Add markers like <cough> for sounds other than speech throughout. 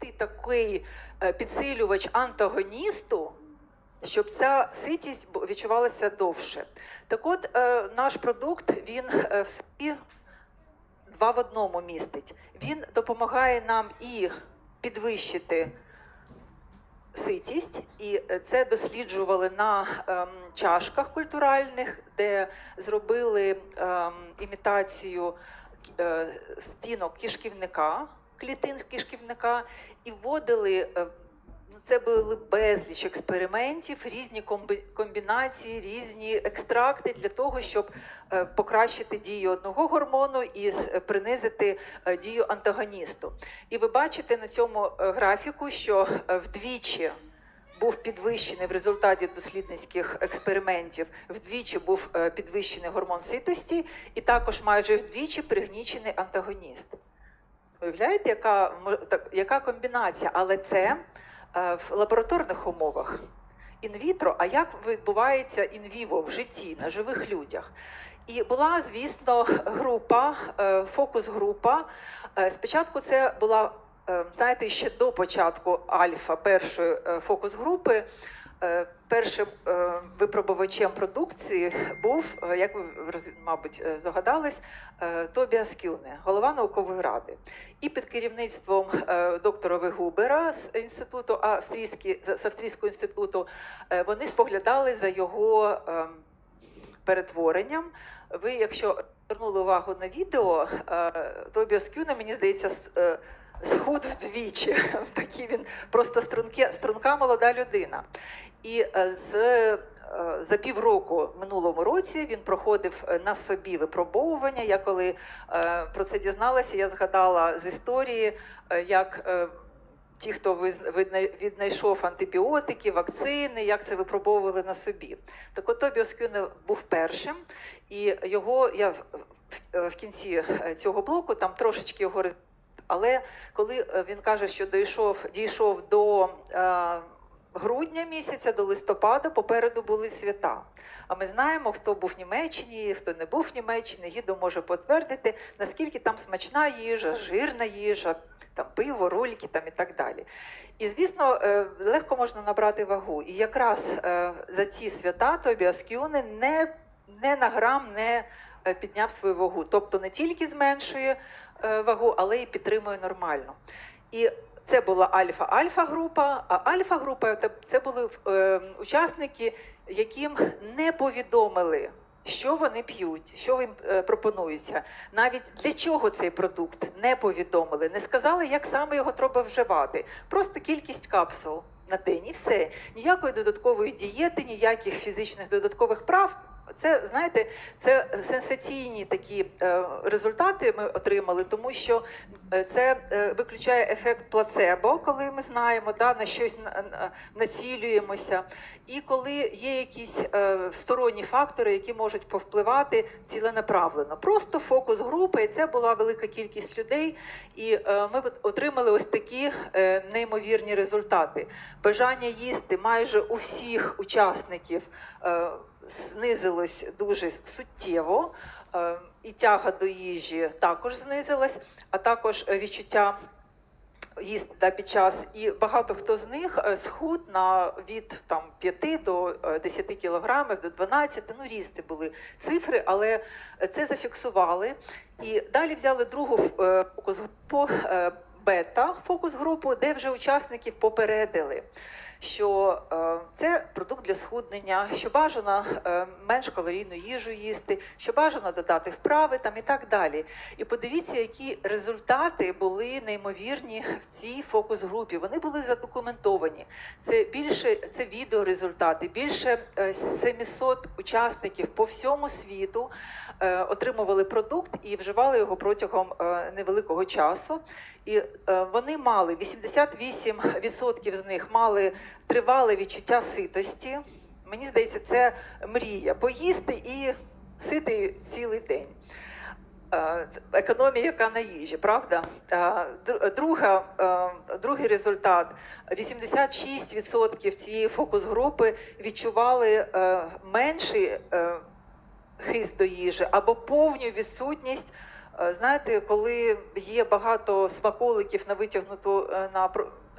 знайти такий е, підсилювач антагоністу, щоб ця ситість відчувалася довше. Так от, е, наш продукт він е, в собі два в одному містить. Він допомагає нам і підвищити ситість, і це досліджували на ем, чашках культуральних, де зробили ем, імітацію стінок кишківника, клітин кишківника, і вводили. е, Ну, це були безліч експериментів, різні комбінації, різні екстракти для того, щоб е, покращити дію одного гормону і е, принизити дію антагоністу. І ви бачите на цьому графіку, що вдвічі був підвищений в результаті дослідницьких експериментів, вдвічі був підвищений гормон ситості, і також майже вдвічі пригнічений антагоніст. Уявляєте, яка, так- яка комбінація? Але це е, в лабораторних умовах. Інвітро, а як відбувається інвіво в житті на живих людях? І була, звісно, група, е, фокус-група. Е, Спочатку це була, е, знаєте, ще до початку альфа першої е, фокус-групи. Е, Першим е, випробувачем продукції був, е, як ви мабуть здогадались, е, Тобіас Кюне, голова наукової ради. І під керівництвом доктора Вегубера з інституту австрійський, з австрійського інституту вони споглядали за його ем, перетворенням. Ви, якщо звернули увагу на відео, Тобіас Кюне, мені здається, схуд вдвічі. <laughs> Такий він просто струнке, струнка молода людина. І е, з, е, за півроку минулому році він проходив е, на собі випробовування. Я коли про це дізналася, я згадала з історії, як. Ті, хто віднайшов антибіотики, вакцини, як це випробовували на собі. Так от Тобіас Кюне був першим, і його я в, кінці цього блоку там трошечки його але коли е, він каже, що дійшов, дійшов до е, грудня місяця, до листопада, попереду були свята. А ми знаємо, хто був в Німеччині, хто не був в Німеччині, Гідо може підтвердити, наскільки там смачна їжа, жирна їжа, там пиво, рольки там і так далі. І звісно, е, легко можна набрати вагу. І якраз е, за ці свята Тобіас Кюне не, не на грам не підняв свою вагу. Тобто не тільки зменшує е, вагу, але і підтримує нормально. І це була альфа-альфа група, а альфа-група це- були е, учасники, яким не повідомили. Що вони п'ють, що їм е, пропонується, навіть для чого цей продукт не повідомили, не сказали, як саме його треба вживати. Просто кількість капсул на день і все. Ніякої додаткової дієти, ніяких фізичних додаткових прав. Це знаєте, це сенсаційні такі е, результати ми отримали, тому що е, це е, виключає ефект плацебо, коли ми знаємо, да, на щось на- на- націлюємося, і коли є якісь сторонні фактори, які можуть повпливати ціленаправлено. Просто фокус групи, і це була велика кількість людей, і ми отримали ось такі неймовірні результати. Бажання їсти майже у всіх учасників. Е, знизилось дуже суттєво, е, і тяга до їжі також знизилась, а також е, відчуття їсти да, під час. І багато хто з них е, схуд на від там, 5 до е, 10 кілограмів, до 12, ну різні були цифри, але це зафіксували. І далі взяли другу е, фокус-групу, е, бета-фокус-групу, де вже учасників попередили що е, це продукт для схуднення, що бажано е, менш калорійну їжу їсти, що бажано додати вправи там і так далі. І подивіться, які результати були неймовірні в цій фокус-групі. Вони були задокументовані. Це більше це відеорезультати, більше е, 700 учасників по всьому світу е, отримували продукт і вживали його протягом е, невеликого часу. І е, вони мали 88% з них мали тривале відчуття ситості. Мені здається, це мрія поїсти і сити цілий день. Е, Економія, яка на їжі, правда? Е, Друга, е, другий результат: 86% цієї фокус-групи відчували менший хист до їжі або повну відсутність Знаєте, коли є багато смаколиків на витягнуту на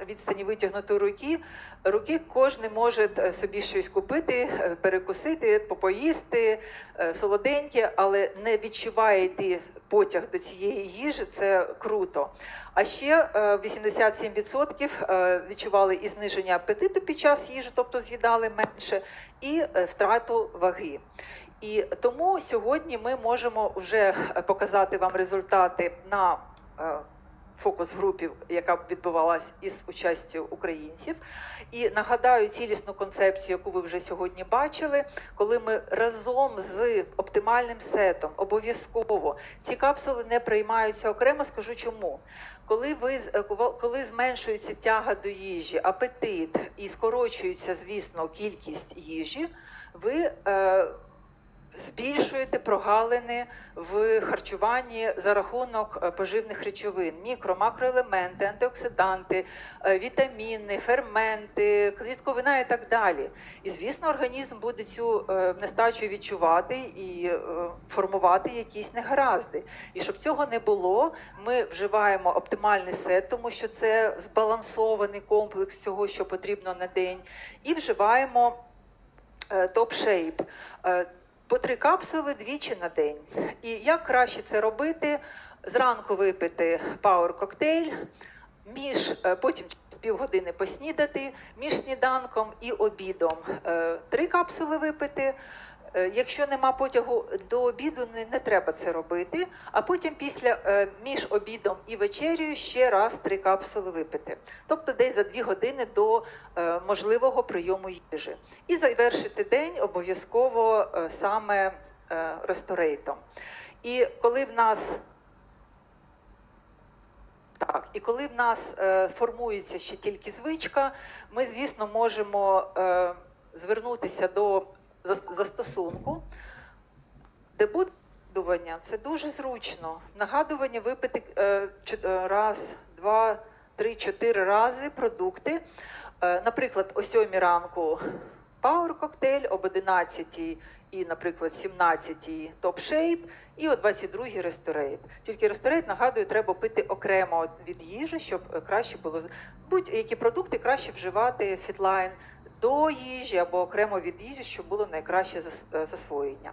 відстані витягнутої руки, руки кожен може е, собі щось купити, е, перекусити, попоїсти, е, солоденьке, але не відчуває йти потяг до цієї їжі. Це круто. А ще е, 87% е, відчували і зниження апетиту під час їжі, тобто з'їдали менше, і втрату ваги. І тому сьогодні ми можемо вже показати вам результати на е, фокус-групі, яка відбувалась із участю українців. І нагадаю цілісну концепцію, яку ви вже сьогодні бачили, коли ми разом з оптимальним сетом обов'язково ці капсули не приймаються окремо. Скажу чому. Коли ви е, коли зменшується тяга до їжі, апетит і скорочується, звісно, кількість їжі, ви е, збільшуєте прогалини в харчуванні за рахунок е, поживних речовин, мікро, макроелементи, антиоксиданти, е, вітаміни, ферменти, клітковина і так далі. І звісно, організм буде цю е, нестачу відчувати і формувати якісь негаразди. І щоб цього не було, ми вживаємо оптимальний сет, тому що це збалансований комплекс всього, що потрібно на день, і вживаємо топ шейп. По три капсули двічі на день. І як краще це робити? Зранку випити пауер коктейль, між е, потім через півгодини поснідати, між сніданком і обідом е, три капсули випити. Е, Якщо нема потягу до обіду, не, не треба це робити. А потім після е, між обідом і вечерю ще раз три капсули випити. Тобто десь за дві години до е, можливого прийому їжі. І завершити день обов'язково саме ресторейтом. І коли в нас так, і коли в нас формується ще тільки звичка, ми, звісно, можемо звернутися до зас- застосунку, дебутування це дуже зручно. Нагадування випити е, е, раз, два, три, чотири рази продукти. Е, наприклад, о 7 ранку Power коктейль, об 11 і, наприклад, 17 топ шейп, і о 22 ресторейт. Тільки ресторейт, нагадую, треба пити окремо від їжі, щоб краще було будь-які продукти краще вживати фітлайн до їжі або окремо від їжі, щоб було найкраще е, засвоєння.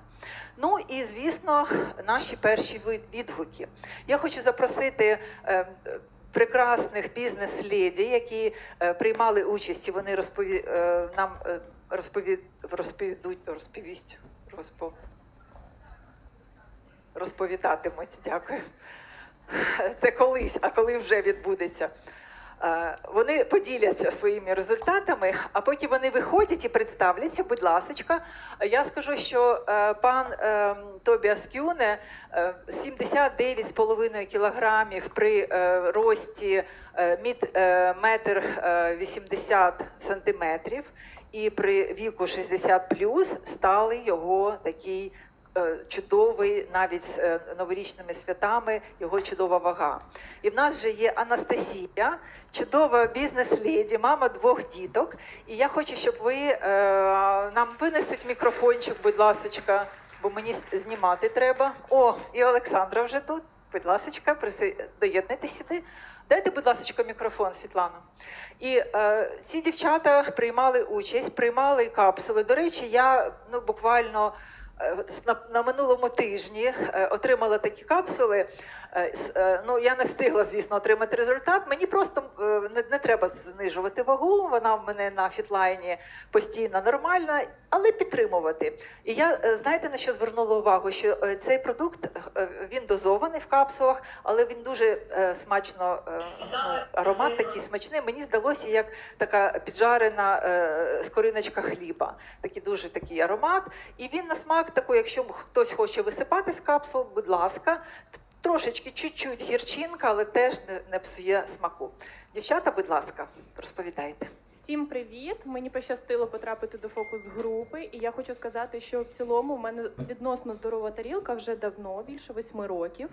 Ну і звісно, наші перші відгуки. Я хочу запросити. е, е, Прекрасних бізнес-леді, які приймали участь, і вони розпові... е, нам розпові... розповідуть, розповість, розпо... розповідатимуть. Дякую. Це колись, а коли вже відбудеться. Е, Вони поділяться своїми результатами, а потім вони виходять і представляться. Будь ласочка, я скажу, що е, пан е, Тобіас Кюне е, 79,5 кілограмів при рості мід, метр е, 80 сантиметрів, і при віку 60 стали його такий чудовий, навіть з е, новорічними святами, його чудова вага. І в нас же є Анастасія, чудова бізнес-леді, мама двох діток. І я хочу, щоб ви е, нам винесуть мікрофончик, будь ласочка, бо мені знімати треба. О, і Олександра вже тут. Будь ласочка, доєднуйтесь сюди. Дайте, будь ласка, мікрофон, Світлана. І е, ці дівчата приймали участь, приймали капсули. До речі, я ну буквально е, на, на минулому тижні е, отримала такі капсули. Е, е, ну я не встигла, звісно, отримати результат. Мені просто е, не, не треба знижувати вагу. Вона в мене на фітлайні постійно нормальна, але підтримувати. І я е, знаєте на що звернула увагу? Що е, цей продукт е, він дозований в капсулах, але він дуже е, смачно е, ну, аромат такий смачний. Мені здалося, як така піджарена е, скориночка хліба. Такий дуже такий аромат. І він на смак такий, якщо хтось хоче висипати з капсул, будь ласка, трошечки чуть-чуть гірчинка, але теж не, не псує смаку. Дівчата, будь ласка, розповідайте. Всім привіт! Мені пощастило потрапити до фокус групи, і я хочу сказати, що в цілому в мене відносно здорова тарілка вже давно, більше восьми років.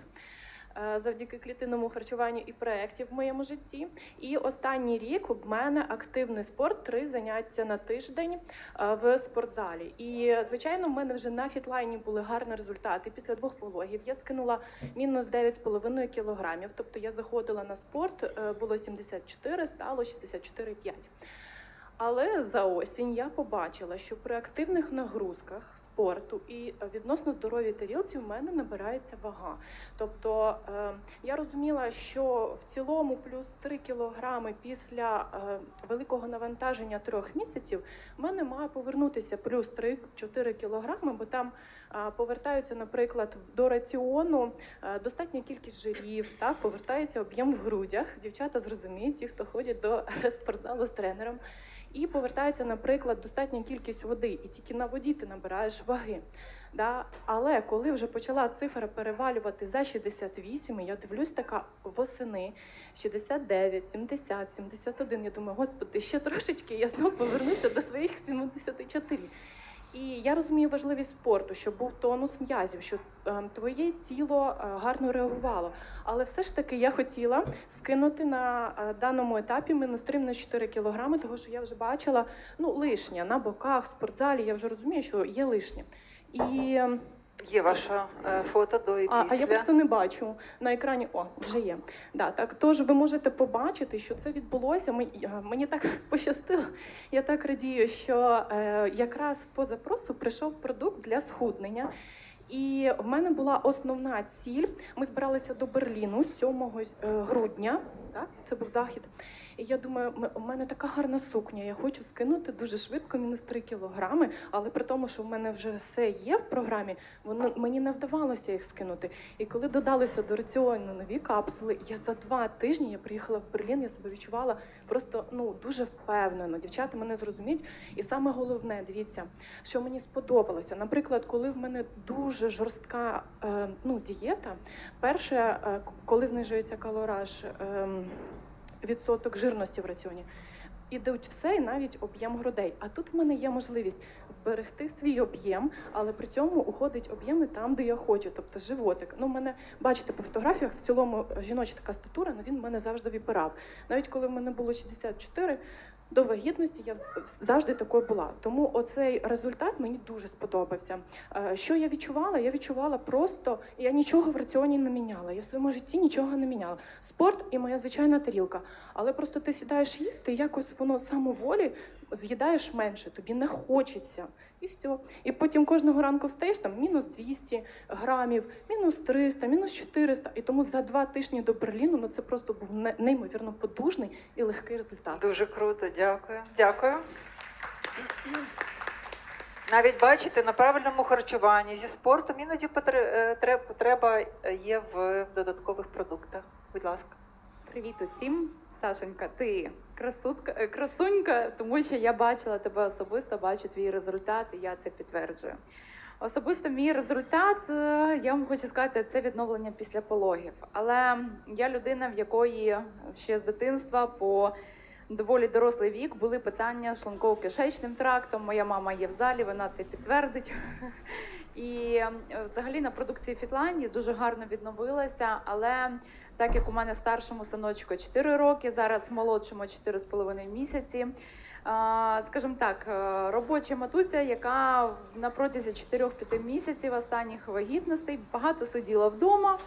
Е, завдяки клітинному харчуванню і проєктів в моєму житті. І останній рік в мене активний спорт, три заняття на тиждень е, в спортзалі. І звичайно, в мене вже на фітлайні були гарні результати. Після двох пологів я скинула мінус 9,5 кілограмів. Тобто я заходила на спорт, е, було 74, стало 64,5. Але за осінь я побачила, що при активних нагрузках спорту і відносно здоровій тарілці в мене набирається вага. Тобто е, я розуміла, що в цілому плюс 3 кілограми після е, великого навантаження трьох місяців в мене має повернутися плюс 3-4 кілограми, бо там повертаються, наприклад, до раціону е, достатня кількість жирів, так повертається об'єм в грудях. Дівчата зрозуміють, ті, хто ходять до <laughs> спортзалу з тренером. І повертається, наприклад, достатня кількість води, і тільки на воді ти набираєш ваги. Да? Але коли вже почала цифра перевалювати за 68, я дивлюсь така восени 69, 70, 71. Я думаю, господи, ще трошечки, я знов повернуся до своїх 74. І я розумію важливість спорту, щоб був тонус м'язів, щоб е, твоє тіло е, гарно реагувало. Але все ж таки я хотіла скинути на е, даному етапі мінус 3 на 4 кілограми, тому що я вже бачила ну, лишнє на боках, в спортзалі. Я вже розумію, що є лишнє. І е, Є ваше фото до і після. а я просто не бачу на екрані. О, вже є. Да, так тож ви можете побачити, що це відбулося. Ми- я- Мені так <laughs> пощастило. Я так радію, що е, якраз по запросу прийшов продукт для схуднення. І в мене була основна ціль. Ми збиралися до Берліну 7 е, грудня. Так, це був захід. І я думаю, у мене така гарна сукня. Я хочу скинути дуже швидко, мінус 3 кілограми. Але при тому, що в мене вже все є в програмі, воно мені не вдавалося їх скинути. І коли додалися до раціону нові капсули, я за два тижні я приїхала в Берлін. Я себе відчувала просто ну дуже впевнено. Дівчата мене зрозуміють. І саме головне, дивіться, що мені сподобалося. Наприклад, коли в мене дуже жорстка е, ну, дієта, перше, е, коли знижується калораж, е, відсоток жирності в раціоні. Ідуть все і навіть об'єм грудей. А тут в мене є можливість зберегти свій об'єм, але при цьому уходить об'єми там, де я хочу, тобто животик. Ну, мене бачите по фотографіях, в цілому жіноча така статура, але він мене завжди випирав. Навіть коли в мене було 64, до вагітності я завжди такою була. Тому оцей результат мені дуже сподобався. Е, Що я відчувала? Я відчувала просто, я нічого в раціоні не міняла. Я в своєму житті нічого не міняла. Спорт і моя звичайна тарілка. Але просто ти сідаєш їсти, і якось воно самоволі з'їдаєш менше, тобі не хочеться. І все. І потім кожного ранку встаєш там мінус 200 грамів, мінус 300, мінус 400. І тому за два тижні до Берліну ну це просто був неймовірно потужний і легкий результат. Дуже круто, дякую. Дякую. Навіть бачите, на правильному харчуванні зі спортом іноді е, треб- потреба є в додаткових продуктах. Будь ласка. Привіт усім, Сашенька. Ти красутка, е, красунька, тому що я бачила тебе особисто, бачу твій результат, і я це підтверджую. Особисто мій результат, е, я вам хочу сказати, це відновлення після пологів. Але я людина, в якої ще з дитинства по доволі дорослий вік були питання з шлунково-кишечним трактом. Моя мама є в залі, вона це підтвердить. <laughs> І е, взагалі на продукції Фітлайн я дуже гарно відновилася, але так як у мене старшому синочку 4 роки, зараз молодшому 4,5 місяці. Скажімо так, е, робоча матуся, яка на протязі 4-5 місяців останніх вагітностей багато сиділа вдома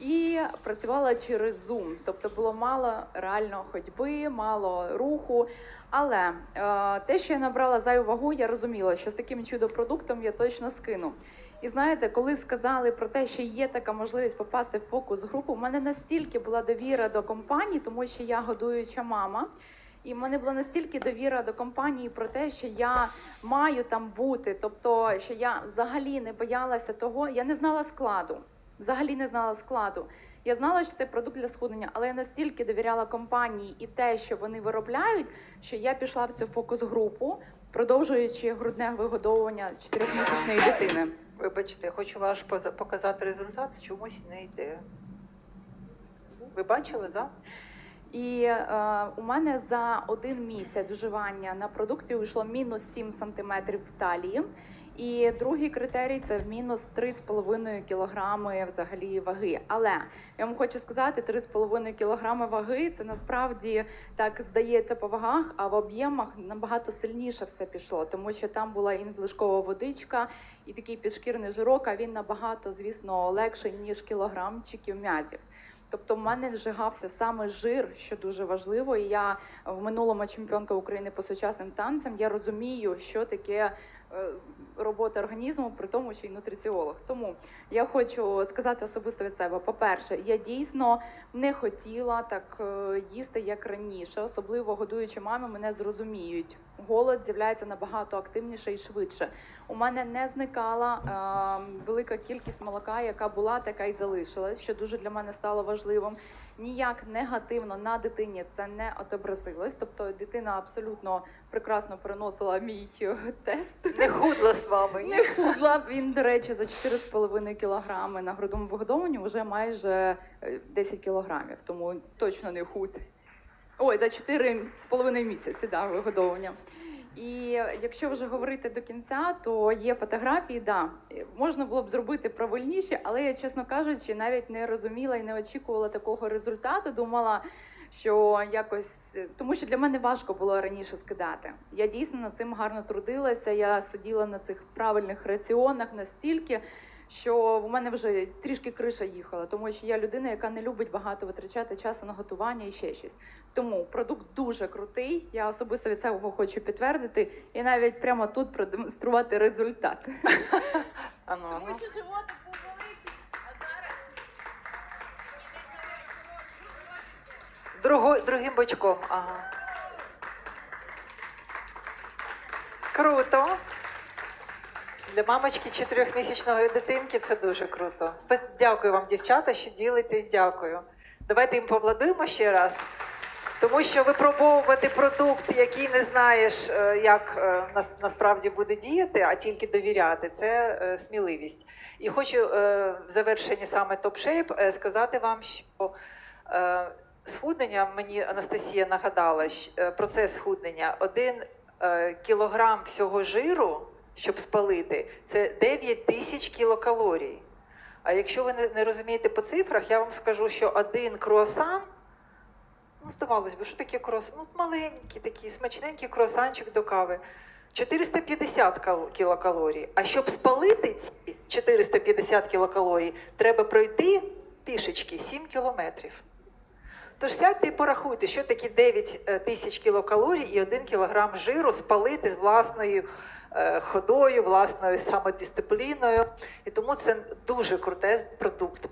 і працювала через Zoom. Тобто було мало реально ходьби, мало руху. Але е, те, що я набрала зайву вагу, я розуміла, що з таким чудо-продуктом я точно скину. І знаєте, коли сказали про те, що є така можливість попасти в фокус групу, в мене настільки була довіра до компанії, тому що я годуюча мама. І в мене була настільки довіра до компанії про те, що я маю там бути. Тобто, що я взагалі не боялася того, я не знала складу. Взагалі не знала складу. Я знала, що це продукт для схуднення, але я настільки довіряла компанії і те, що вони виробляють, що я пішла в цю фокус-групу, продовжуючи грудне вигодовування чотирьохмісячної дитини. Вибачте, хочу поза- показати результат, чомусь не йде. Ви бачили, так? Да? І е, у мене за один місяць вживання на продукті вийшло мінус 7 сантиметрів в талії. І другий критерій це в мінус 3,5 кілограми взагалі ваги. Але я вам хочу сказати, 3,5 кілограми ваги це насправді так здається по вагах, а в об'ємах набагато сильніше все пішло, тому що там була і водичка, і такий підшкірний жирок, а він набагато, звісно, легший, ніж кілограмчиків м'язів. Тобто в мене зжигався саме жир, що дуже важливо. І я в минулому чемпіонка України по сучасним танцям. Я розумію, що таке е, робота організму, при тому, що й нутриціолог. Тому я хочу сказати особисто від себе: по-перше, я дійсно не хотіла так е, їсти, як раніше, особливо годуючи мами, мене зрозуміють. Голод з'являється набагато активніше і швидше. У мене не зникала е, велика кількість молока, яка була, така й залишилась, що дуже для мене стало важливим. Ніяк негативно на дитині це не отобразилось. Тобто дитина абсолютно прекрасно переносила мій е, тест. Не худла з вами. Не худла. Він, до речі, за 4,5 кілограми на грудному вигодовуванні вже майже е, 10 кілограмів, тому точно не худ. Ой, за 4,5 місяці да, вигодовування. І якщо вже говорити до кінця, то є фотографії, да, можна було б зробити правильніше, але я, чесно кажучи, навіть не розуміла і не очікувала такого результату. Думала, що якось тому, що для мене важко було раніше скидати. Я дійсно над цим гарно трудилася. Я сиділа на цих правильних раціонах настільки. Що в мене вже трішки криша їхала, тому що я людина, яка не любить багато витрачати часу на готування і ще щось. Тому продукт дуже крутий. Я особисто від цього хочу підтвердити і навіть прямо тут продемонструвати результат. Ану, ану. що животик був великий, а зараз Другу, другим бочком. Ага. Круто. Для мамочки чотирьохмісячної дитинки це дуже круто. Дякую вам, дівчата, що ділитесь. Дякую. Давайте їм поаплодуємо ще раз. Тому що випробовувати продукт, який не знаєш, е, як е, нас- насправді буде діяти, а тільки довіряти, це е, сміливість. І хочу в завершенні саме топ-шейп сказати вам, що схуднення мені Анастасія нагадала, процес схуднення. Один кілограм всього жиру, щоб спалити, це 9 тисяч кілокалорій. А якщо ви не, розумієте по цифрах, я вам скажу, що один круасан, ну, здавалось би, що таке круасан? Ну, маленький такий, смачненький круасанчик до кави. 450 кал- кілокалорій. А щоб спалити ці 450 кілокалорій, треба пройти пішечки 7 кілометрів. Тож сядьте і порахуйте, що такі 9 е, тисяч кілокалорій і 1 кілограм жиру спалити з власною е, ходою, власною самодисципліною. І тому це дуже крутий продукт.